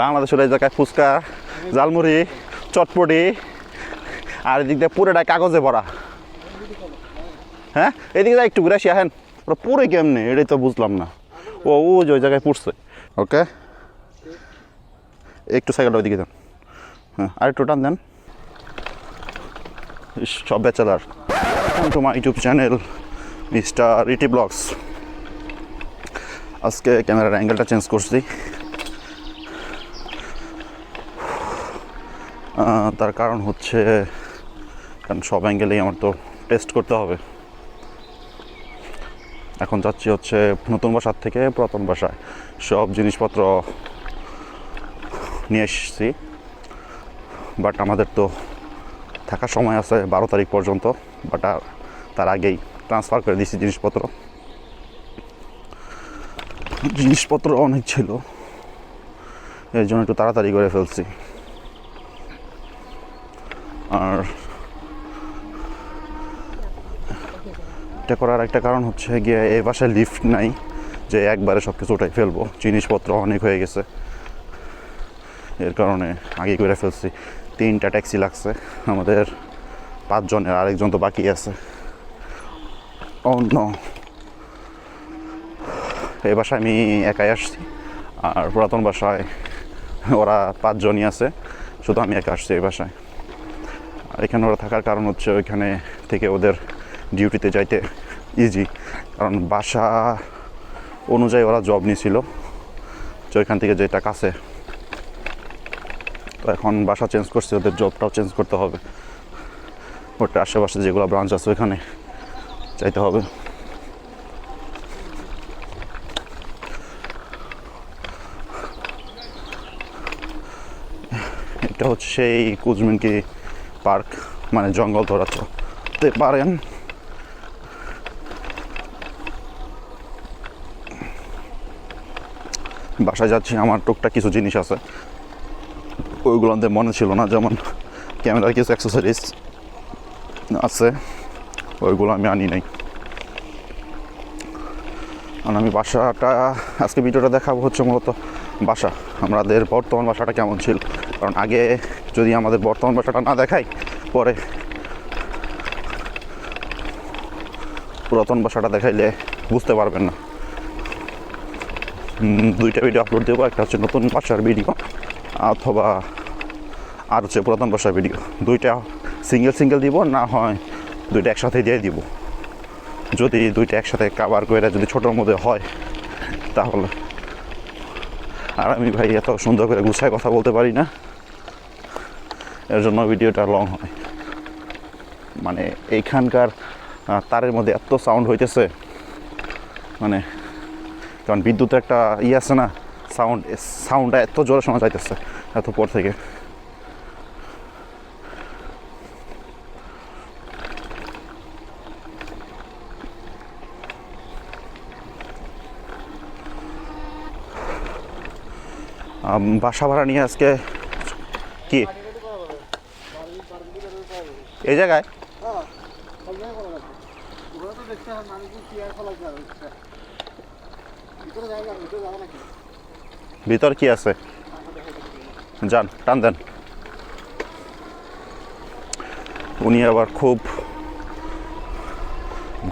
বাংলাদেশের এই জায়গায় ফুচকা জালমুড়ি চটপটি, আর এদিক দিয়ে পুরোটা কাগজে ভরা। হ্যাঁ? এদিকে একটু ঘুরে আসি হ্যাঁ ওরা পুরো কেমনে? এটাই তো বুঝলাম না। ও ও যে ওই জায়গায় পড়ছে। ওকে। একটু সাইকেলটা ওইদিকে দেন হ্যাঁ আর একটু টান দেন। সব bachelor. To my YouTube channel mister ET vlogs আজকে ক্যামেরার অ্যাঙ্গেলটা চেঞ্জ করছি। তার কারণ হচ্ছে, কারণ সব অ্যাঙ্গেলেই আমার তো টেস্ট করতে হবে। এখন যাচ্ছি হচ্ছে নতুন বাসার থেকে পুরাতন বাসায়। সব জিনিসপত্র নিয়ে এসেছি। বাট আমাদের তো থাকার সময় আছে বারো তারিখ পর্যন্ত। বাট আর তার আগেই ট্রান্সফার করে দিয়েছি জিনিসপত্র। জিনিসপত্র অনেক ছিল। এর জন্য একটু তাড়াতাড়ি করে ফেলছি। আর এটা করার একটা কারণ হচ্ছে গিয়ে এই বাসায় লিফট নাই, যে একবারে সব কিছু উঠাই ফেলব। জিনিসপত্র অনেক হয়ে গেছে। এর কারণে আগে করে ফেলছি। তিনটা ট্যাক্সি লাগছে। আমাদের পাঁচজনের, আরেকজন তো বাকি আছে। অন্য এই বাসায় আমি একাই আসছি। আর পুরাতন বাসায় ওরা পাঁচজনই আছে। শুধু আমি একা আসছি এই বাসায়। এখানে ওরা থাকার কারণ হচ্ছে ওইখানে থেকে ওদের ডিউটিতে যাইতে ইজি কারণ বাসা অনুযায়ী ওরা জব নিয়েছিল। যে ওইখান থেকে যেটা কাছে। তো এখন বাসা চেঞ্জ করছে, ওদের জবটাও চেঞ্জ করতে হবে। ওটা আশেপাশে যেগুলো ব্রাঞ্চ আছে ওইখানে যাইতে হবে। এটা হচ্ছে সেই কুজমিনকি পার্ক মানে জঙ্গল চলতে পারেন। বাসায় যাচ্ছি, আমার টুকটাক কিছু জিনিস আছে। ওইগুলো মনে ছিল না, যেমন ক্যামেরার কিছু অ্যাক্সেসরিজ আছে, ওইগুলো আমি আনি নাই। কারণ আমি বাসাটা, আজকে ভিডিওটা দেখাবো হচ্ছে মূলত বাসা। আমাদের বর্তমান বাসাটা কেমন ছিল? কারণ আগে যদি আমাদের বর্তমান বাসাটা না দেখাই পরে পুরাতন বাসাটা দেখাইলে বুঝতে পারবেন না। দুইটা ভিডিও আপলোড দেবো, একটা হচ্ছে নতুন বাসার ভিডিও অথবা আর হচ্ছে পুরাতন বাসার ভিডিও দুইটা সিঙ্গেল সিঙ্গেল দিব, না হয় দুইটা একসাথে দিয়ে দিব। যদি দুইটা একসাথে কাবার করে যদি ছোটোর মধ্যে হয়, তাহলে। আর আমি ভাই এত সুন্দর করে গুছায় কথা বলতে পারি না। এর জন্য ভিডিওটা লং হয়। মানে এইখানকার তারের মধ্যে এত সাউন্ড হইতেছে। মানে কারণ বিদ্যুতের একটা ই আছে না সাউন্ড সাউন্ডটা এত জোরে শোনা যাইতেছে, এত পর থেকে। বাসা ভাড়া নিয়ে আজকে কি? এই জায়গায়? ভিতর কি আছে? যান টান দেন। উনি আবার খুব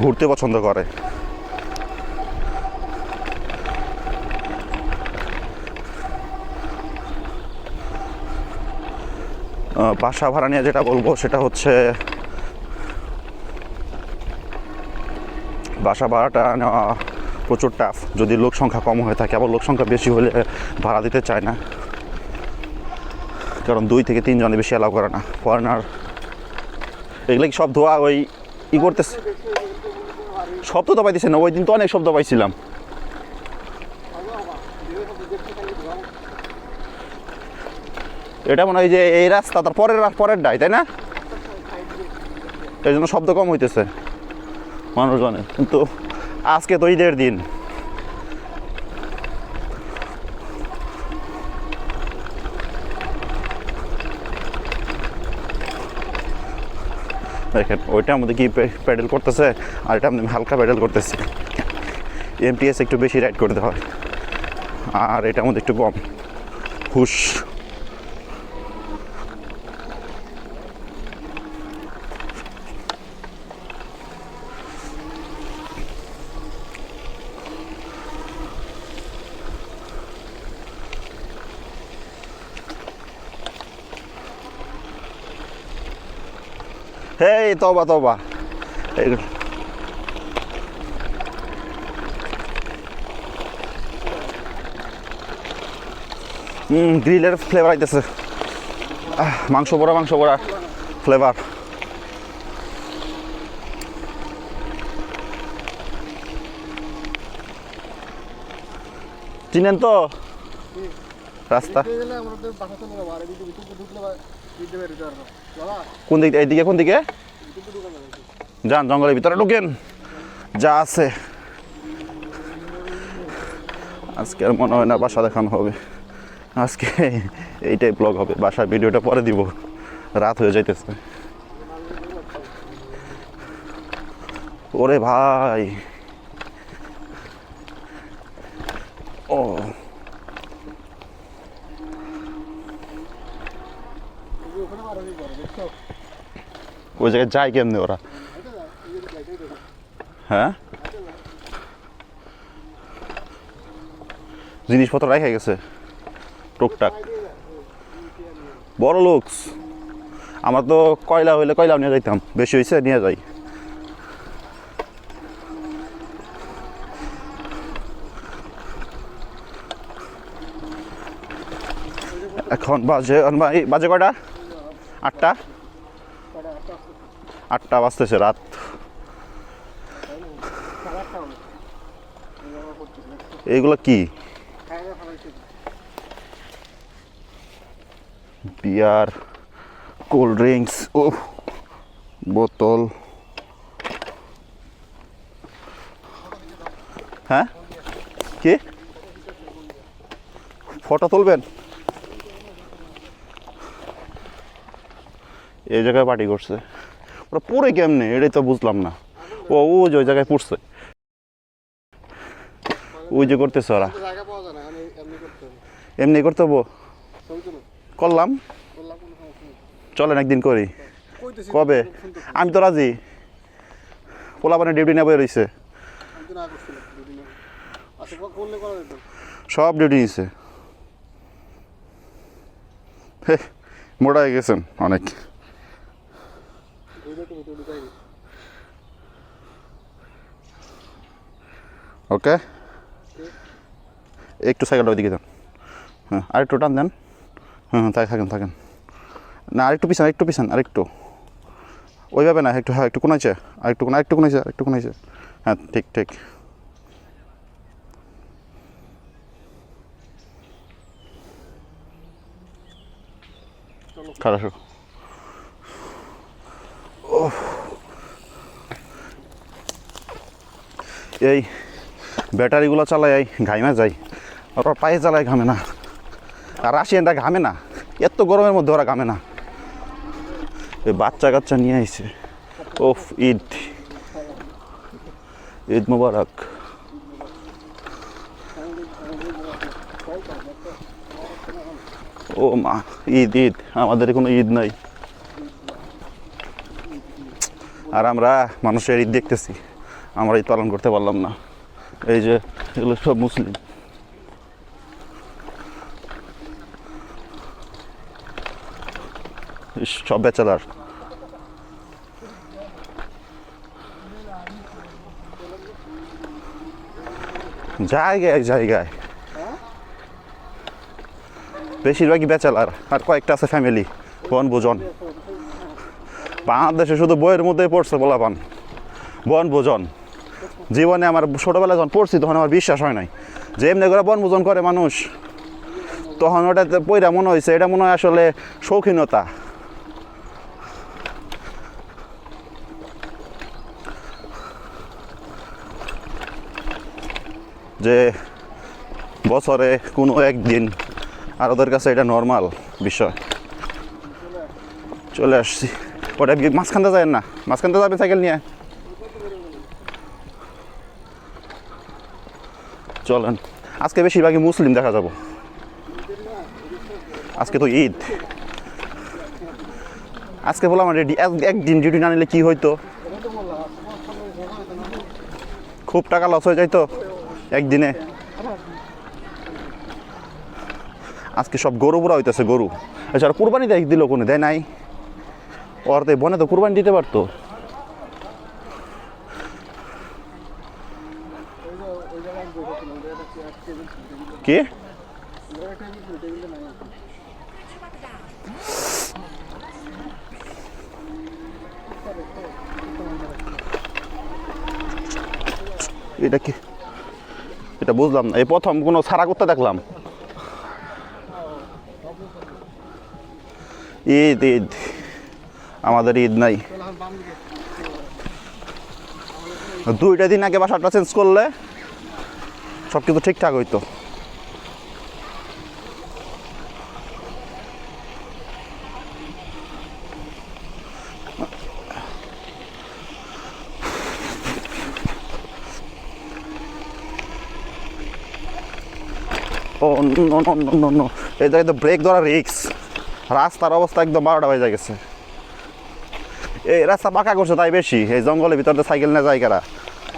ঘুরতে পছন্দ করে। বাসা ভাড়া নিয়ে যেটা বলব সেটা হচ্ছে বাসা ভাড়াটা নেওয়া প্রচুর টাফ যদি লোক সংখ্যা কম হয়ে থাকে, আবার লোক সংখ্যা বেশি হলে ভাড়া দিতে চায় না। কারণ দুই থেকে তিনজনে বেশি অ্যালাউ করে না। ফরেনার এগুলো কি সব ধোয়া ওই ই করতেছে? শব্দ তো পাইতেছে না, ওই দিন তো অনেক শব্দ পাইছিলাম এটা মনে হয় যে এই রাস্তা, তার পরের পরের ডাই, তাই না? এই জন্য শব্দ কম হইতেছে মানুষজনের কিন্তু আজকে তো ঈদের দিন। দেখেন, ওইটার মধ্যে কি প্যাডেল করতেছে? আর এটা আমি হালকা প্যাডেল করতেছি। এমটিএস একটু বেশি রাইড করতে হয়। আর এটার মধ্যে একটু কম। হুশ। হেই তবা তবা এই- হুম গ্রিলের ফ্লেভার আইতেছে। মাংস বড়া মাংস বড়া ফ্লেভার চিনেন তো? রাস্তা। কোন দিক এইদিকে কোন দিকে? যান, জঙ্গলের ভিতরে ঢুকেন। যা আছে। আজকে আর মনে হয় না বাসা দেখানো হবে। আজকে এইটাই ব্লগ হবে। বাসার ভিডিওটা পরে দিব। রাত হয়ে যাইতেছে। ওরে ভাই। ও ওখানে মারামি করে দেখছ ওই জায়গায় যায় কেমনি ওরা? হ্যাঁ? জিনিসপত্র রেখে গেছে। টুকটাক। বড় লোকস। আমার তো কয়লা হইলে কয়লা নিয়ে যাইতাম। বেশি হয়েছে নিয়ে যাই। এখন বাজে ভাই- বাজে কয়টা? আটটা? আটটা বাজতেছে, রাত। এইগুলো কি? বিয়ার, কোল্ড ড্রিঙ্কস ও বোতল। হ্যাঁ? কি? ফটো তুলবেন? এই জায়গায় পার্টি করছে। ওরা পরে কেমনে? এটাই তো বুঝলাম না। ও ও যে ওই জায়গায় পড়ছে। ওই যে করতেছে ওরা। এমনি করতে হবে? করলাম। চলেন একদিন করি। কবে? আমি তো রাজি। পোলাপানে ডিউটি নেবে রয়েছে। সব ডিউটি নিছে। মোটা হয়ে গেছেন অনেক দুইটা তো ভিতরে ঢুকাই গেছে ওকে? একটু সাইকেলটা ওইদিকে দেন হ্যাঁ আরেকটু টান দেন। হ্যাঁ হ্যাঁ তাই থাকেন থাকেন। না, আরেকটু পিছান আরেকটু পিছান, আরেকটু। ওইভাবে না, একটু হ্যাঁ একটু কোনাইছে, আরেকটু কোনা, আরেকটু কোনাইছে আরেকটু কোনাইছে। হ্যাঁ ঠিক ঠিক। খারাপ এই ব্যাটারিগুলো চালাই ঘাইমা যায়। ওরা পায়ে চালায় ঘামে না। আর রাশিয়ানটা ঘামে না। এত গরমের মধ্যে ওরা ঘামে না। এই বাচ্চা কাচ্চা নিয়ে আইছে। ওফ, ঈদ। ঈদ মুবারক। ও মা, ঈদ ঈদ। আমাদের কোনো ঈদ নাই। আর আমরা মানুষের ঈদ দেখতেছি। আমরা ঈদ পালন করতে পারলাম না। এই যে, এগুলো সব মুসলিম। সব বেচালার জায়গায় এক জায়গায়। বেশিরভাগই বেচালার আর কয়েকটা আছে ফ্যামিলি বন, ভোজন। বাংলাদেশে শুধু বইয়ের মধ্যেই পড়ছে বলাপান বন, ভোজন। জীবনে আমার ছোটোবেলায় যখন পড়ছি, তখন আমার বিশ্বাস হয় নাই। যে এমনি করে বনভোজন করে মানুষ, তখন ওটাতে পইরা মনে হয়েছে এটা মনে হয় আসলে শৌখিনতা। যে বছরে কোনো একদিন আর ওদের কাছে এটা নর্মাল বিষয়। চলে আসছি। ওটা কি মাঝখানতে যায় না? মাঝখানতে যাবে সাইকেল নিয়ে? চলেন। আজকে বেশিরভাগই মুসলিম দেখা যাব। আজকে তো ঈদ। আজকে বললাম রেডি। একদিন ডিউটি না নিলে কি হইতো? খুব টাকা লস হয়ে যাইতো একদিনে। আজকে সব গরু বুড়া হইতেছে, গরু। এছাড়া কুরবানি দেয় দিল কোনো? দেয় নাই? ওর বনে তো কুরবানি দিতে পারতো ওই যে ওই জায়গায় বসেছিলাম যে একটা চেয়ার টেবিল টেবিল কি? এটা কি? এটা বুঝলাম না। এই প্রথম কোনো সারা করতে দেখলাম। ঈদ ঈদ। আমাদের ঈদ নাই। দুইটা দিন আগে বাসাটা চেঞ্জ করলে সব কিছু ঠিকঠাক হইতো ও no no no no no এই জায়গায় তো ব্রেক ধরা রিক্স রাস্তার অবস্থা একদম বারোটা বেজে গেছে এই রাস্তা পাকা করছে তাই বেশি এই জঙ্গলের ভিতরে সাইকেল না যায় কারা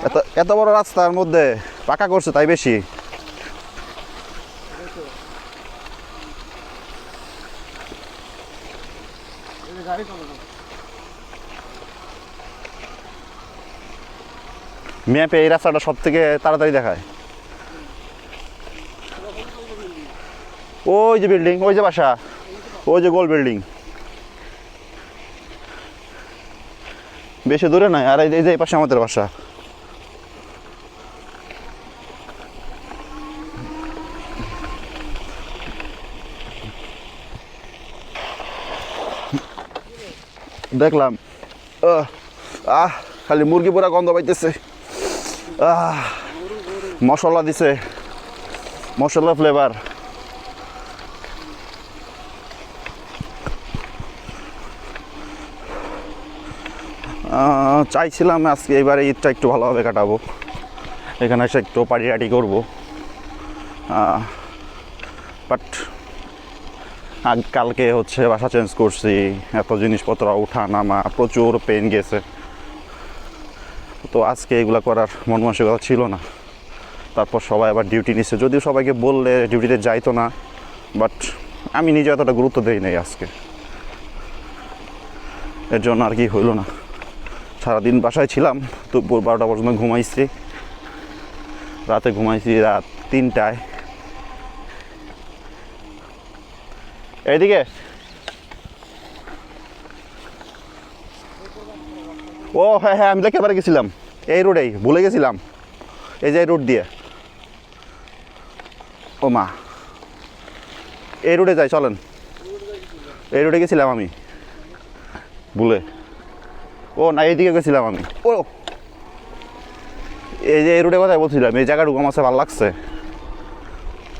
এত এত বড় রাস্তার মধ্যে পাকা করছে তাই বেশি ম্যাপে এই রাস্তাটা সব থেকে তাড়াতাড়ি দেখায় ওই যে বিল্ডিং ওই যে বাসা ওই যে গোল বিল্ডিং বেশি দূরে নয় আর এই যে- এই পাশে আমাদের বাসা। দেখলাম। আহ, খালি মুরগি পোড়া গন্ধ পাইতেছে। আহ মশলা দিছে। মশলা ফ্লেভার চাইছিলাম আজকে এবারে ঈদটা একটু ভালোভাবে কাটাবো। এখানে এসে একটু পার্টি টাটি করব বাট কালকে হচ্ছে বাসা চেঞ্জ করছি। এত জিনিসপত্র উঠা নামা, প্রচুর পেন গেছে। তো আজকে এগুলো করার মন মানসিকতা ছিল না। তারপর সবাই আবার ডিউটি নিচ্ছে যদিও সবাইকে বললে ডিউটিতে যাইতো না বাট আমি নিজে এতটা গুরুত্ব দেই নাই আজকে। এর জন্য আর কি হইল না। সারাদিন বাসায় ছিলাম দুপুর বারোটা পর্যন্ত ঘুমাইছি। রাতে ঘুমাইছি রাত তিনটায়। এইদিকে? ও হ্যাঁ হ্যাঁ আমি দেখে পারে গেছিলাম। এই রোডেই, ভুলে গেছিলাম। এই যে রোড দিয়ে। ও মা। এই রোডে যাই, চলেন। এই রোডে গেছিলাম আমি। ভুলে। ও, না, এইদিকে গেছিলাম আমি। ও, এই যে এই রুটে কথাই বলছিলাম, এই জায়গাটুকু আমার মাছে ভালো লাগছে।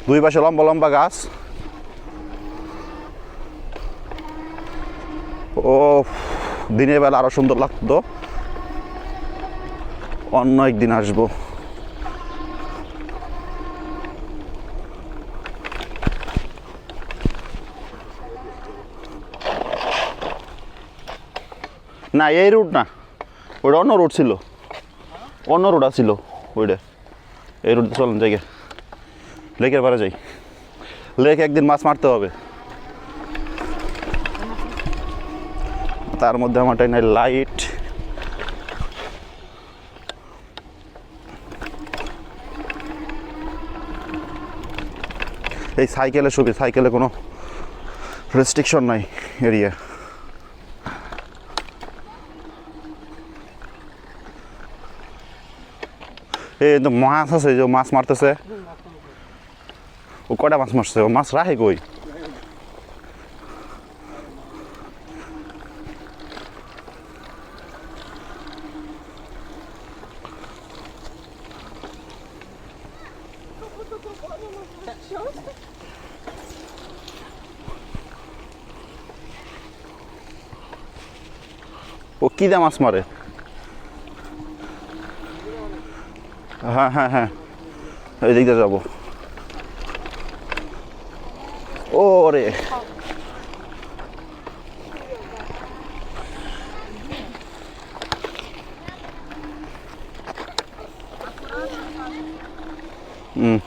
দুই পাশে লম্বা লম্বা গাছ। ও, দিনের বেলা আরও সুন্দর লাগতো। অন্য একদিন আসব। না, এই রুট না। ওটা অন্য রুট ছিল। অন্য রুট ছিল ওইটা। এই রুট চলেন, জায়গা। লেকের পারে যাই। লেক একদিন মাছ মারতে হবে। তার মধ্যে আমার নাই লাইট এই সাইকেলে সুবিধা সাইকেলে কোনো রেস্ট্রিকশন নাই এরিয়া এই মাছ আছে যে মাছ মারতেছে। ও কটা মাছ মারছে? মাছ রাখে কই? ও কি দা মাছ মারে? হ্যাঁ হ্যাঁ হ্যাঁ। এই দিক দিয়ে যাব। ওরে। হুম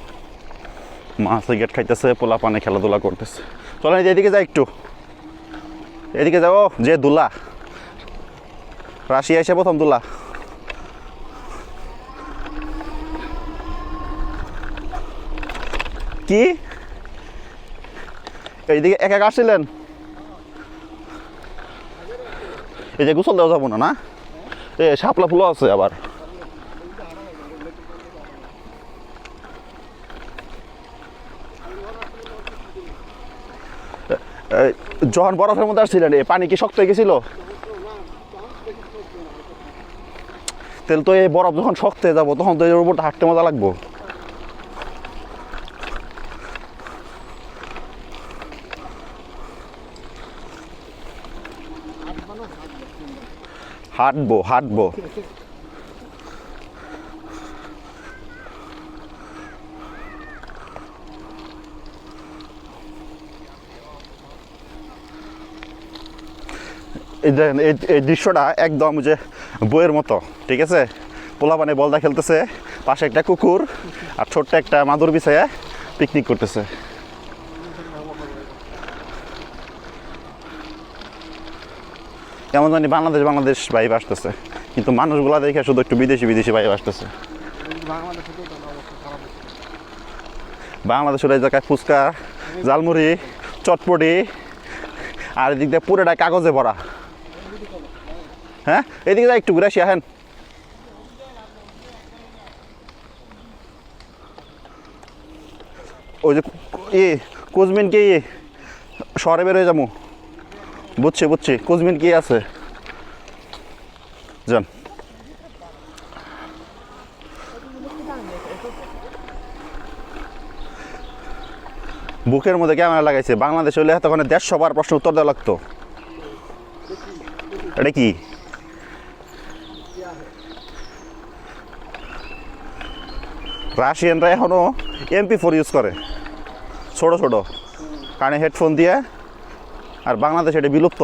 মাছ গেট খাইতেছে পোলা পানে খেলাধুলা করতেছে। চলেন এদিকে যাই একটু। এদিকে যাও, যে দুলা। রাশিয়া এসে প্রথম দুলা। কি? এইদিকে এক এক আসছিলেন এই যে গোসল দেওয়া যাব না না? এ, শাপলা ফুলও আছে আবার। যখন বরফের মধ্যে আসছিলেন, এ, পানি কি শক্ত হয়ে গেছিল? তাহলে তো এই বরফ যখন শক্ত হয়ে যাব, তখন তো এর উপর হাঁটতে মজা লাগবো। হাঁটবো হাঁটবো। এই দৃশ্যটা একদম যে বইয়ের মতো ঠিক আছে? পোলাপানে বলদা খেলতেছে পাশে একটা কুকুর আর ছোট্ট একটা মাদুর বিছায় পিকনিক করতেছে। কেমন জানি বাংলাদেশ বাংলাদেশ ভাইব আসতেছে। কিন্তু মানুষগুলা দেখে শুধু একটু বিদেশি বিদেশি ভাইব আসতেছে। বাংলাদেশের এই জায়গায় ফুচকা জালমুড়ি চটপটি, আর এদিক দিয়ে পুরোটা কাগজে ভরা। হ্যাঁ? এদিকে যাই একটু ঘুরে আসি হ্যাঁ ওই যে ই কুচবিন কি শহরে বেরোয় যাব। বুঝছি বুঝছি। কুচবিন কি আছে? যান। বুকের মধ্যে ক্যামেরা লাগাইছে। বাংলাদেশ হইলে তখন দেড়শো বার প্রশ্ন উত্তর দেওয়া লাগতো। এটা কি? রাশিয়ানরা এখনও এমপি ফোর ইউজ করে। ছোট ছোট। কানে হেডফোন দিয়ে আর বাংলাদেশ এটা বিলুপ্ত।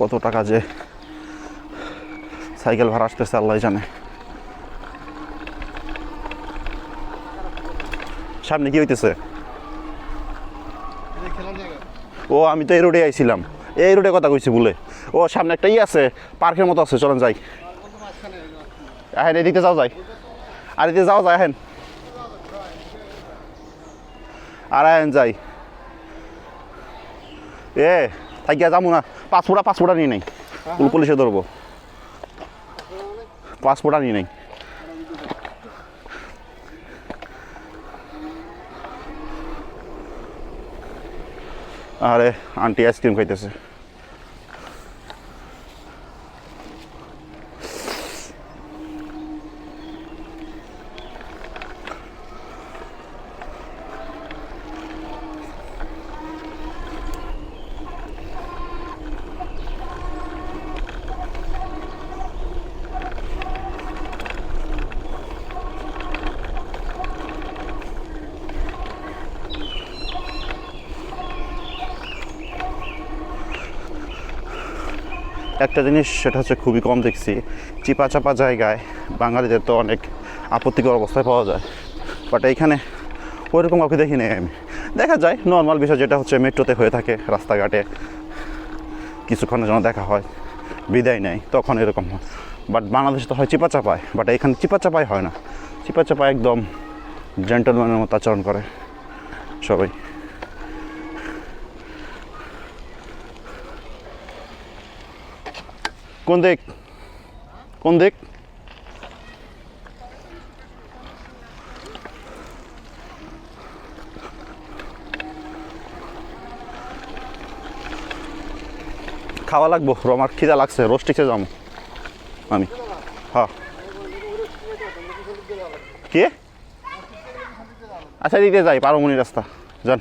কত টাকা যে সাইকেল ভাড়া আসতেছে, আল্লাহ জানে। সামনে কি হইতেছে? ও, আমি তো এই রোডে আইছিলাম। এই রোডে কথা কইছি বলে। ও, সামনে একটা ই আছে, পার্কের মতো আছে, চলেন যাই। আহেন এদিকে যাও যাই। আর এদিকে যাও যাই, আহেন। আর আহেন যাই। এ, থাকিয়া যাব না। পাসপোর্টা পাসপোর্টা নিয়ে নেই। পুলিশে ধরবো। পাসপোর্টটা নিয়ে নেই। আরে, আন্টি আইসক্রিম খাইতেছে। একটা জিনিস সেটা হচ্ছে খুবই কম দেখছি। চিপা চাপা জায়গায় বাঙালিদের তো অনেক আপত্তিকর অবস্থায় পাওয়া যায়। বাট এইখানে ওইরকম কাউকে দেখি নাই আমি। দেখা যায় নর্মাল বিষয় যেটা হচ্ছে মেট্রোতে হয়ে থাকে রাস্তাঘাটে। কিছুক্ষণের জন্য দেখা হয়, বিদায় নেয়, তখন এরকম হয়। বাট বাংলাদেশে তো হয় চিপা চাপায় বাট এখানে চিপা চাপাই হয় না। চিপা চাপায় একদম জেন্টলম্যানের মতো আচরণ করে সবাই। কোন দিক? কোন দিক? খাওয়া লাগবো, রমার খিদা লাগছে রোস্টিক্সে যাব। আমি হ্যাঁ কে? আচ্ছা দিতে যাই পারমনি রাস্তা। যান।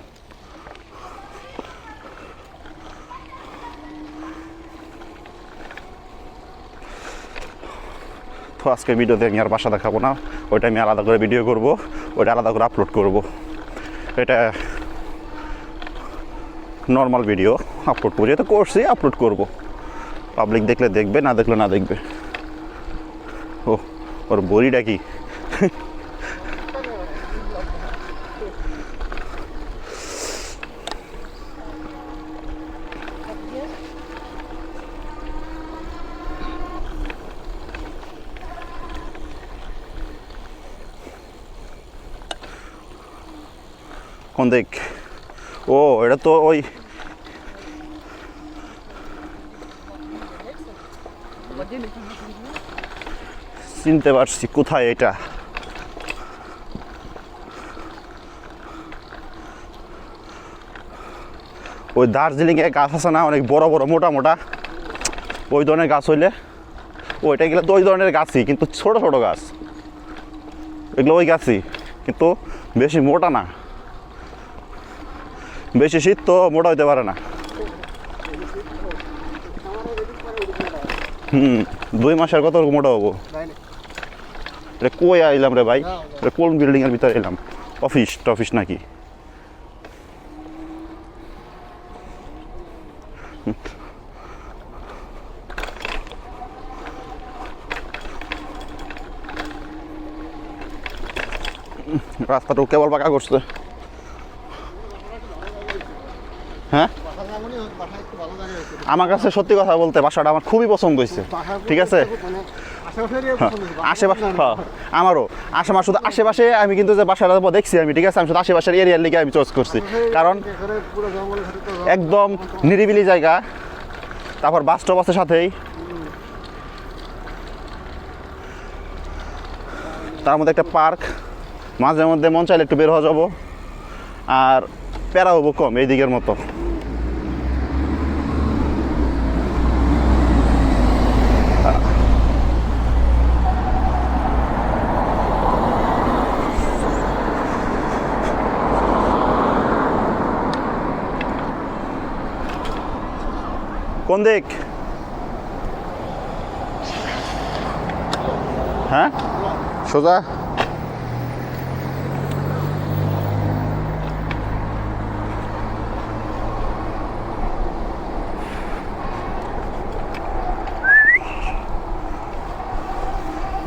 তো আজকে ভিডিওতে আমি আর বাসা দেখাবো না। ওইটা আমি আলাদা করে ভিডিও করব, ওইটা আলাদা করে আপলোড করব। এটা নর্মাল ভিডিও আপলোড করব। যেহেতু করছি আপলোড করব। পাবলিক দেখলে দেখবে, না দেখলে না দেখবে। ও, ওর বড়িটা কি? কোন দিক ও এটা তো ওই চিনতে পারছি, কোথায় এটা? ওই দার্জিলিংয়ে গাছ আছে না, অনেক বড় বড়, মোটা মোটা। ওই ধরনের গাছ হইলে ওইটা গেলে তো ওই ধরনের গাছই, কিন্তু ছোট ছোট গাছ। এগুলো ওই গাছই, কিন্তু বেশি মোটা না। বেশি শীত তো মোটা হইতে পারে না। হুম, দুই মাসের কত মোটা হব? এটা কই আইলাম রে ভাই? এটা কোন বিল্ডিং এর ভিতরে এলাম অফিস, টফিস নাকি? রাস্তাটা কেবল পাকা করছে হ্যাঁ বাসা যাবনি বাসা একটু ভালো জায়গায় হয়েছে আমার কাছে সত্যি কথা বলতে বাসাটা আমার খুবই পছন্দ হয়েছে। ঠিক আছে? মানে আশেপাশে হ্যাঁ, আমারও। আশেপাশে শুধু আশেপাশে আমি কিন্তু যে বাসাটা দেখছি আমি ঠিক আছে? আমি শুধু আশেপাশের এরিয়ার লিগে আমি চয়েস করছি। কারণ একদম নিরিবিলি জায়গা। তারপর বাস স্টপ আছে সাথেই। তার মধ্যে একটা পার্ক মাঝে মধ্যে মন চাইলে একটু বের হওয়া যাব। আর প্যারা হব কম এই দিকের মতো। কোন দিক? হ্যাঁ? সোজা।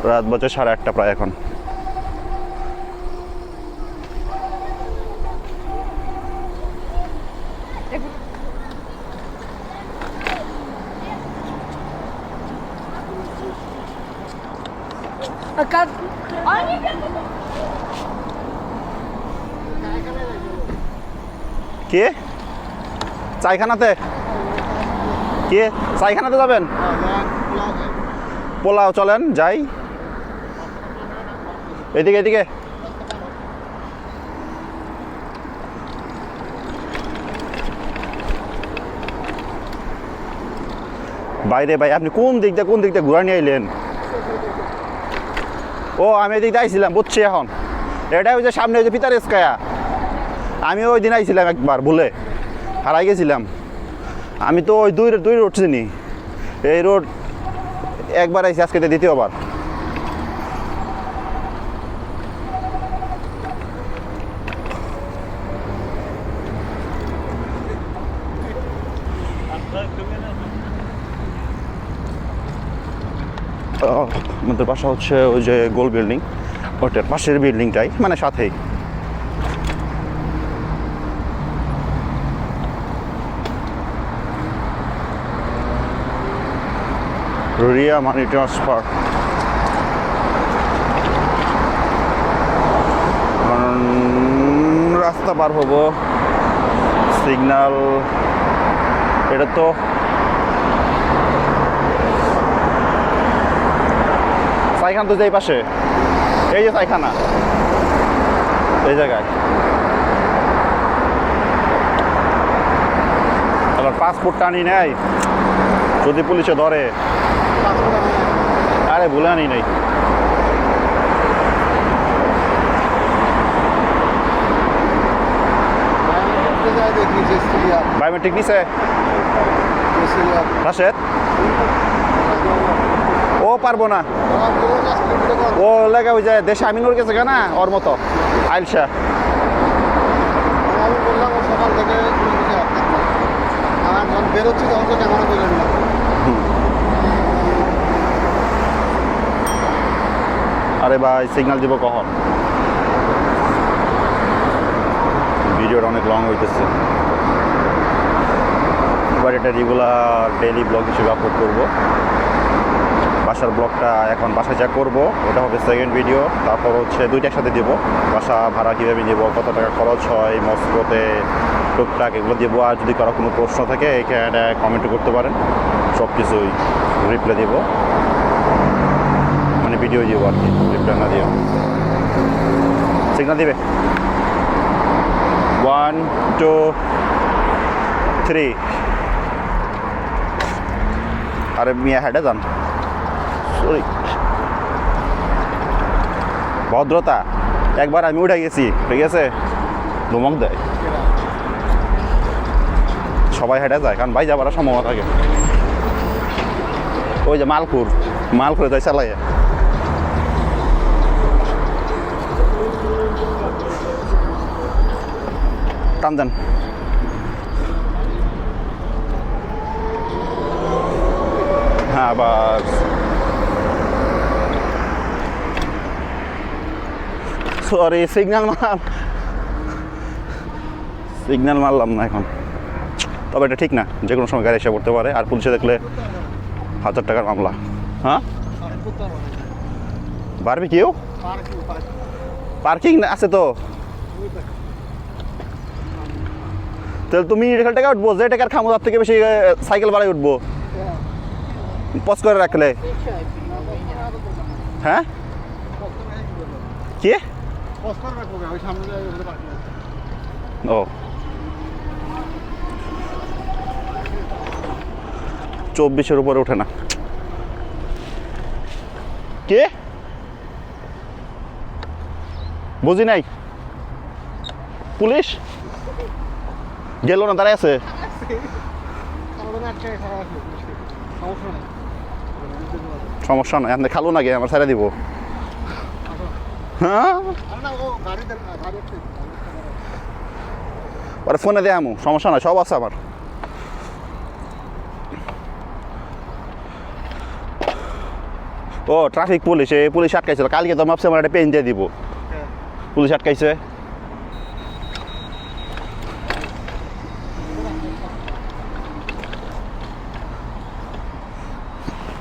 রাত বাজে সাড়ে আটটা প্রায় এখন। কাজ কে? চাইখানাতে? কে? চাইখানাতে যাবেন? পোলাও চলেন, যাই। এদিকে এদিকে। বাইরে, ভাই, আপনি কোন দিক দিয়ে, কোন দিক দিয়ে ঘুরা নিয়ে এলেন ও আমি এদিক আইছিলাম বুঝছি এখন। এটা ওই যে সামনে ওই যে পিতার এসকায়া আমি ওই দিন আইছিলাম একবার ভুলে। হারাই গেছিলাম। আমি তো ওই দুই দুই রোড চিনি। এই রোড একবার আইছি আজকে দ্বিতীয়বার। আহ, আমাদের বাসা হচ্ছে ওই যে গোল বিল্ডিং, ওটার পাশের বিল্ডিংটাই মানে সাথেই। Riya money transfer. রাস্তা পার হব। সিগনাল, এটা তো সাইখান তো এই পাশে। এই যে সাইখানা এই জায়গায়। আবার পাসপোর্টটা আনি নাই? যদি পুলিশে ধরে। আরে ভুলে আনি নাই। যে বায়োমেট্রিক নিছে? রাশেদ? পারব না। ও লেগে ওই যে দেশে আমিনুর গেছে কেনা ওর মতো। আইলসা আরে ভাই সিগন্যাল দিব কখন? ভিডিওটা অনেক লং হইতেছে। এবার এটা রেগুলার ডেইলি ব্লগ হিসেবে আপলোড করব। বাসার ব্লগটা এখন বাসায় যা করব, ওটা হবে সেকেন্ড ভিডিও তারপর হচ্ছে দুইটা একসাথে দেবো। বাসা ভাড়া কীভাবে নেব, কত টাকা খরচ হয় মস্কোতে টুকটাক এগুলো দেবো, আর যদি কারও কোনো প্রশ্ন থাকে, এখানে কমেন্ট করতে পারেন। সব কিছুই রিপ্লাই দেবো। মানে ভিডিও দিব আর কি রিপ্লাই না দিও সিগনাল দিবে? ওয়ান টু থ্রি আরে মিয়া, হেঁটে যান। সরি ভদ্রতা, একবার আমি উঠে গেছি, ঠিক আছে? ধমক দেয়। সবাই হেঁটে যায়, কারণ ভাই যাবার সম্ভাবনা থাকে। ওই যে মালপুর মালকুরে যাই চালাই টান দেন। হ্যাঁ বাস। সরি সিগন্যাল মারলাম। সিগন্যাল মারলাম না এখন। তবে এটা ঠিক না, যে কোনো সময় গাড়ি এসে পড়তে পারে। আর পুলিশে দেখলে হাজার টাকার মামলা। হ্যাঁ। পারবি কেউ? পার্কিং আছে তো। তাহলে তুমি এখান টাকা উঠবো, যে টাকার খামো তার থেকে বেশি সাইকেল ভাড়ায় উঠবো। পজ করে রাখলে। হ্যাঁ? কি? ও। চব্বিশের উপরে ওঠে না। কে? বুঝি নাই। পুলিশ? গেল না দাঁড়ায় আছে। সমস্যা নাই। খালো না গে আমার ছেড়ে দিব হ্যাঁ আরে না, ও গাড়িতে গাড়ি উঠছে। ওরা ফোনে দেয় আমু, সমস্যা নাই, সব আছে আমার। ও ট্রাফিক পুলিশ পুলিশ আটকাইছিল, কালকে তো ভাবছি আমার একটা পেন দিয়ে দিব। হ্যাঁ। পুলিশ আটকাইছে।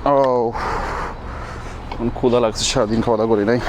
ও ক্ষুধা লাগছে, সারাদিন খাওয়া দাওয়া করি নাই।